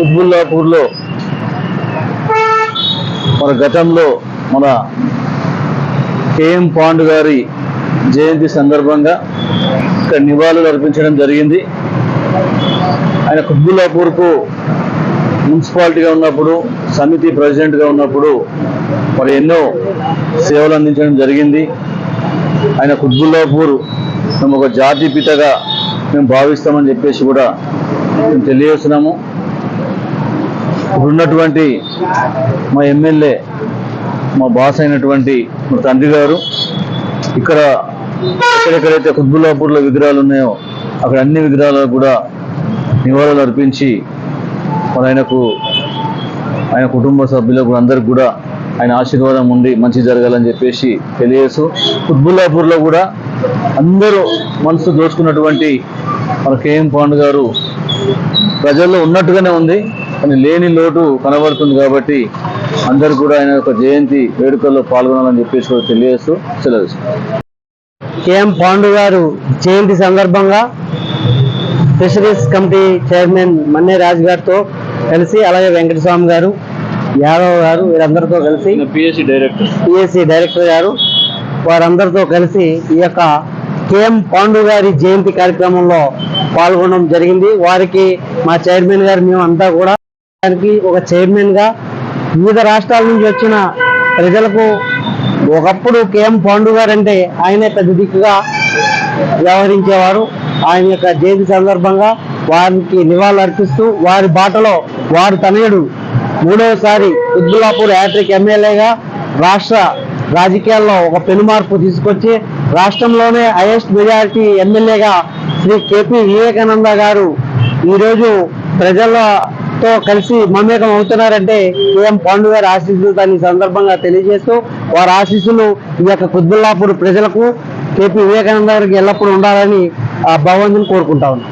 కుత్బుల్లాపూర్లో మన గతంలో మన కేఎం పాండు గారి జయంతి సందర్భంగా ఇక్కడ నివాళులు అర్పించడం జరిగింది. ఆయన కుత్బుల్లాపూర్కు మున్సిపాలిటీగా ఉన్నప్పుడు సమితి ప్రెసిడెంట్గా ఉన్నప్పుడు మరి ఎన్నో సేవలు అందించడం జరిగింది. ఆయన కుత్బుల్లాపూర్ మేము ఒక జాతి పితగా మేము భావిస్తామని చెప్పేసి కూడా మేము తెలియజేస్తున్నాము. ఇప్పుడున్నటువంటి మా ఎమ్మెల్యే మా బాస్ అయినటువంటి మా తండ్రి గారు ఇక్కడ ఎక్కడెక్కడైతే కుత్బుల్లాపూర్లో విగ్రహాలు ఉన్నాయో అక్కడ అన్ని విగ్రహాలకు కూడా నివాళులు అర్పించి మరి ఆయనకు ఆయన కుటుంబ సభ్యులకు అందరికి కూడా ఆయన ఆశీర్వాదం ఉండి మంచి జరగాలని చెప్పేసి తెలియజేస్తూ కుత్బుల్లాపూర్లో కూడా అందరూ మనసు దోచుకున్నటువంటి మన కేఎం పాండు గారు ప్రజల్లో ఉన్నట్టుగానే ఉంది. కానీ లేని లోటు కనబడుతుంది కాబట్టి అందరు కూడా ఆయన యొక్క జయంతి వేడుకల్లో పాల్గొనాలని చెప్పేసి కూడా తెలియజేస్తూ సెలవు కేఎం పాండు గారు జయంతి సందర్భంగా fisheries committee chairman Manne Raju గారితో కలిసి అలాగే వెంకటస్వామి గారు యాదవ్ గారు వీరందరితో కలిసి పిఎస్సి డైరెక్టర్. పిఎస్సి డైరెక్టర్ గారు వారందరితో కలిసి ఈ యొక్క కేఎం పాండు గారి జయంతి కార్యక్రమంలో పాల్గొనడం జరిగింది. వారికి మా చైర్మన్ గారు మేము అంతా కూడా దానికి ఒక చైర్మన్గా వివిధ రాష్ట్రాల నుంచి వచ్చిన ప్రజలకు ఒకప్పుడు కేఎం పాండు గారు అంటే ఆయనే పెద్ద దిక్కుగా వ్యవహరించేవారు. ఆయన యొక్క జయంతి సందర్భంగా వారికి నివాళులు అర్పిస్తూ వారి బాటలో వారు తనయుడు మూడవసారి ఉద్బుల్లాపూర్ హ్యాట్రిక్ ఎమ్మెల్యేగా రాష్ట్ర రాజకీయాల్లో ఒక పెనుమార్పు తీసుకొచ్చి రాష్ట్రంలోనే హైయెస్ట్ మెజారిటీ ఎమ్మెల్యేగా శ్రీ కేపీ వివేకానంద గారు ఈరోజు తో కలిసి మమేకం అవుతున్నారంటే కేఎం పాండు గారి ఆశీస్సులు దాని సందర్భంగా తెలియజేస్తూ వారి ఆశీస్సులు ఈ యొక్క కుత్బుల్లాపూర్ ప్రజలకు కేపీ వివేకానంద గారికి ఎల్లప్పుడూ ఉండాలని ఆ భగవంతుని కోరుకుంటా ఉన్నాం.